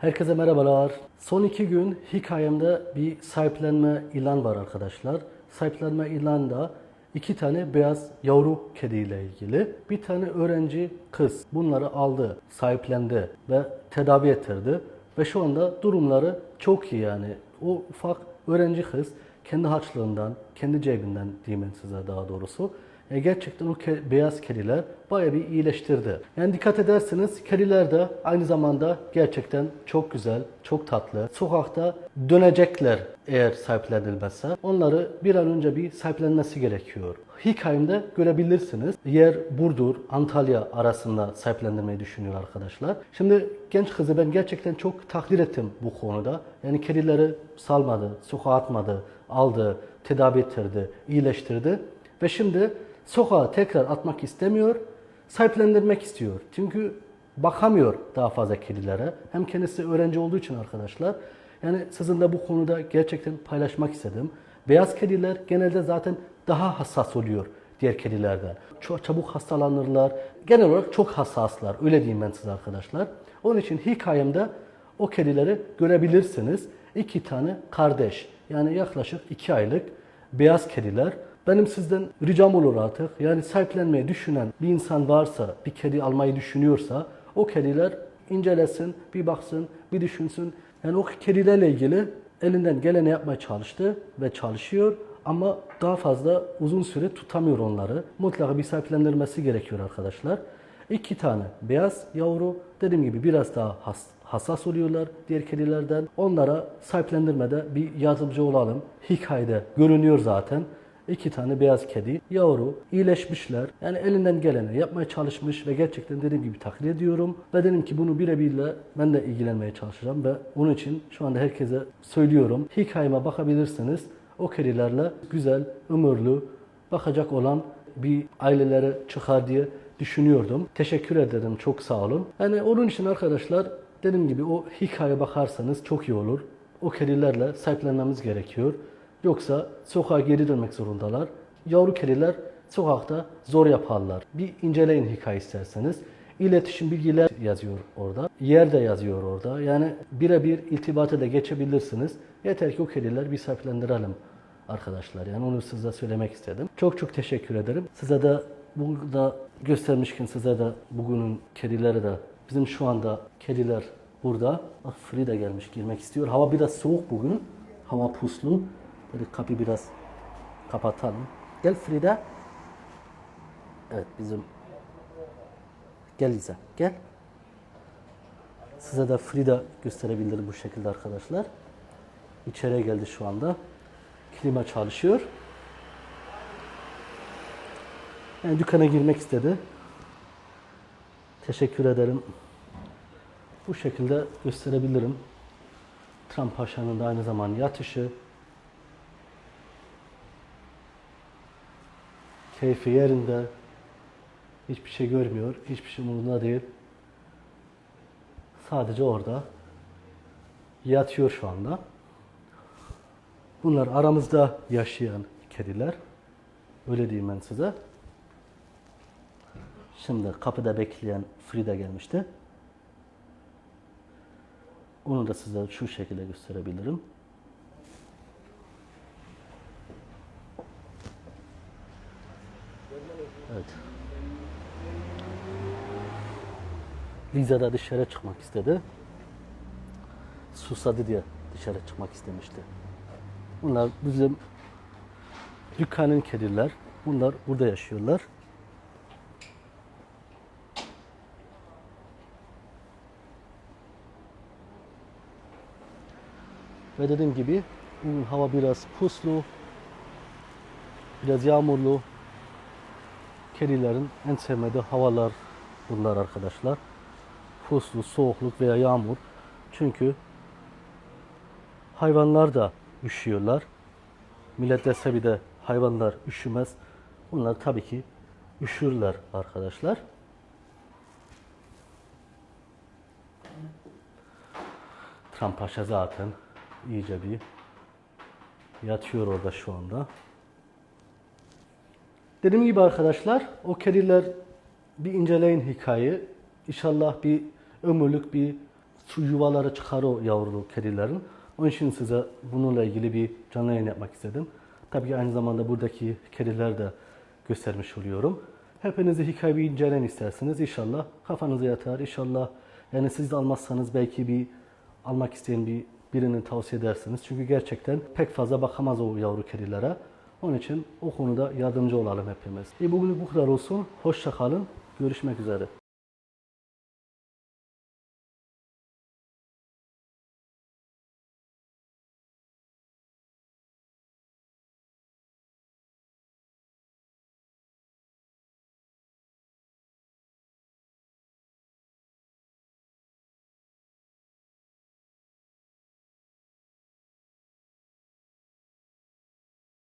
Herkese merhabalar. Son iki gün hikayemde bir sahiplenme ilan var arkadaşlar. Sahiplenme ilanında iki tane beyaz yavru kediyle ilgili. Bir tane öğrenci kız bunları aldı, sahiplendi ve tedavi ettirdi. Ve şu anda durumları çok iyi yani. O ufak öğrenci kız kendi harçlığından, kendi cebinden diyeyim size daha doğrusu. E, gerçekten o ke- beyaz kediler bayağı bir iyileştirdi. Yani dikkat ederseniz kediler de aynı zamanda gerçekten çok güzel, çok tatlı. Sokakta dönecekler eğer sahiplenilmezse. Onları bir an önce bir sahiplenmesi gerekiyor. Hikayemde görebilirsiniz. Yer Burdur, Antalya arasında sahiplendirmeyi düşünüyor arkadaşlar. Şimdi genç kızı ben gerçekten çok takdir ettim bu konuda. Yani kedileri salmadı, sokağa atmadı, aldı, tedavi ettirdi, iyileştirdi. Ve şimdi sokağa tekrar atmak istemiyor, sahiplendirmek istiyor. Çünkü bakamıyor daha fazla kedilere. Hem kendisi öğrenci olduğu için arkadaşlar. Yani sizinle bu konuda gerçekten paylaşmak istedim. Beyaz kediler genelde zaten daha hassas oluyor diğer kedilerden. Çok çabuk hastalanırlar. Genel olarak çok hassaslar. Öyle diyeyim ben size arkadaşlar. Onun için hikayemde o kedileri görebilirsiniz. İki tane kardeş. Yani yaklaşık iki aylık beyaz kediler. Benim sizden ricam olur artık. Yani sahiplenmeyi düşünen bir insan varsa, bir kedi almayı düşünüyorsa o kediler incelesin, bir baksın, bir düşünsün. Yani o kedilerle ilgili elinden geleni yapmaya çalıştı ve çalışıyor ama daha fazla uzun süre tutamıyor onları. Mutlaka bir sahiplendirmesi gerekiyor arkadaşlar. İki tane beyaz yavru dediğim gibi biraz daha has- hassas oluyorlar diğer kedilerden. Onlara sahiplendirmede bir yardımcı olalım. Hikayede görünüyor zaten. İki tane beyaz kedi, yavru, iyileşmişler. Yani elinden geleni yapmaya çalışmış ve gerçekten dediğim gibi takdir ediyorum. Ve dedim ki bunu birebirle ben de ilgilenmeye çalışacağım ve onun için şu anda herkese söylüyorum. Hikayeme bakabilirsiniz. O kedilerle güzel, ömürlü, bakacak olan bir ailelere çıkar diye düşünüyordum. Teşekkür ederim. Çok sağ olun. Yani onun için arkadaşlar dediğim gibi o hikaye bakarsanız çok iyi olur. O kedilerle sahiplenmemiz gerekiyor. Yoksa sokağa geri dönmek zorundalar. Yavru kediler sokakta zor yaparlar. Bir inceleyin hikaye isterseniz. İletişim bilgiler yazıyor orada. Yer de yazıyor orada. Yani birebir iltibata da geçebilirsiniz. Yeter ki o kediler bir sahiplendirelim arkadaşlar. Yani onu size söylemek istedim. Çok çok teşekkür ederim. Size de burada göstermişken size de bugünün kedileri de bizim şu anda kediler burada. Bak Frida gelmiş girmek istiyor. Hava biraz soğuk bugün. Hava puslu. Böyle kapıyı biraz kapatalım. Gel Frida. Evet bizim Gel Liza, gel. Size de Frida gösterebilirim bu şekilde arkadaşlar. İçeriye geldi şu anda. Klima çalışıyor. Yani dükkana girmek istedi. Teşekkür ederim. Bu şekilde gösterebilirim. Trump Paşa'nın da aynı zamanda yatışı. Keyfi yerinde. Hiçbir şey görmüyor. Hiçbir şey umurunda değil. Sadece orada. Yatıyor şu anda. Bunlar aramızda yaşayan kediler. Öyle diyeyim ben size. Şimdi kapıda bekleyen Frida gelmişti. Onu da size şu şekilde gösterebilirim. Evet. Liza da dışarı çıkmak istedi. Susadı diye dışarı çıkmak istemişti. Bunlar bizim dükkanın kediler. Bunlar burada yaşıyorlar. Ve dediğim gibi bugün hava biraz puslu, biraz yağmurlu. Kedilerin en sevmediği havalar bunlar arkadaşlar. Puslu, soğukluk veya yağmur. Çünkü hayvanlar da üşüyorlar. Millet dese bir de hayvanlar üşümez. Bunlar tabii ki üşürler arkadaşlar. Trump Paşa zaten iyice bir yatıyor orada şu anda. Dediğim gibi arkadaşlar o kediler bir inceleyin hikayeyi. İnşallah bir ömürlük bir Şu yuvaları çıkar o yavrulu kedilerin. Onun için size bununla ilgili bir canlı yayın yapmak istedim. Tabii ki aynı zamanda buradaki kediler de göstermiş oluyorum. Hepinizi hikaye bir inceleyin isterseniz inşallah kafanıza yatar. İnşallah yani siz de almazsanız belki bir almak isteyen bir birini tavsiye edersiniz. Çünkü gerçekten pek fazla bakamaz o yavru kedilere. Onun için o konuda yardımcı olalım hepimiz. E bugünlük bu kadar olsun. Hoşça kalın. Görüşmek üzere.